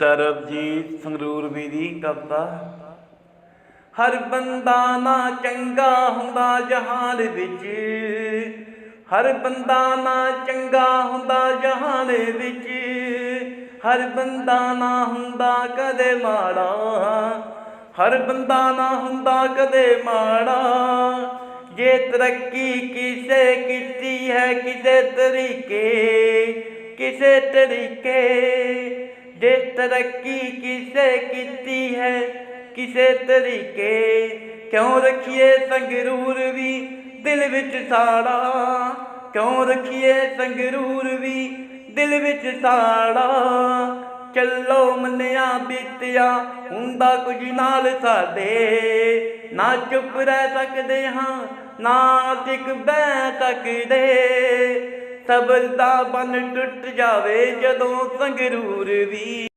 ਸਰਬਜੀਤ ਸੰਗਰੂਰ ਦੀ ਕਵਿਤਾ ਹਰ ਬੰਦਾ ਨਾ ਚੰਗਾ ਹੁੰਦਾ ਜਹਾਨ ਵਿੱਚ। ਹਰ ਬੰਦਾ ਨਾ ਚੰਗਾ ਹੁੰਦਾ ਜਹਾਨ ਵਿੱਚ। ਹਰ ਬੰਦਾ ਨਾ ਹੁੰਦਾ ਕਦੇ ਮਾੜਾ। ਹਰ ਬੰਦਾ ਨਾ ਹੁੰਦਾ ਕਦੇ ਮਾੜਾ। ਜੇ ਤਰੱਕੀ ਕਿਸੇ ਕੀਤੀ ਹੈ ਕਿਸੇ ਤਰੀਕੇ ਕਿਸੇ ਤਰੀਕੇ। ਤਰੱਕੀ ਕਿਸੇ ਕੀਤੀ ਹੈ? ਕਿਸੇ ਤਰੀਕੇ ਕਿਉਂ ਰੱਖੀਏ ਸੰਗਰੂਰ ਵੀ ਦਿਲ ਵਿੱਚ ਸਾੜਾ? ਕਿਉਂ ਰੱਖੀਏ ਸੰਗਰੂਰ ਵੀ ਦਿਲ ਵਿੱਚ ਸਾੜਾ? ਚੱਲੋ ਮੰਨਿਆ ਬੀਤਿਆ, ਹੁੰਦਾ ਕੁਝ ਨਾਲ ਸਾਡੇ। ਨਾ ਚੁੱਪ ਰਹਿ ਸਕਦੇ ਹਾਂ, ਨਾ ਟਿਕ ਬੈ ਸਕਦੇ। ਸਬਰ ਦਾ ਬੰਨ ਟੁੱਟ ਜਾਵੇ ਜਦੋਂ ਸੰਗਰੂਰ ਵੀ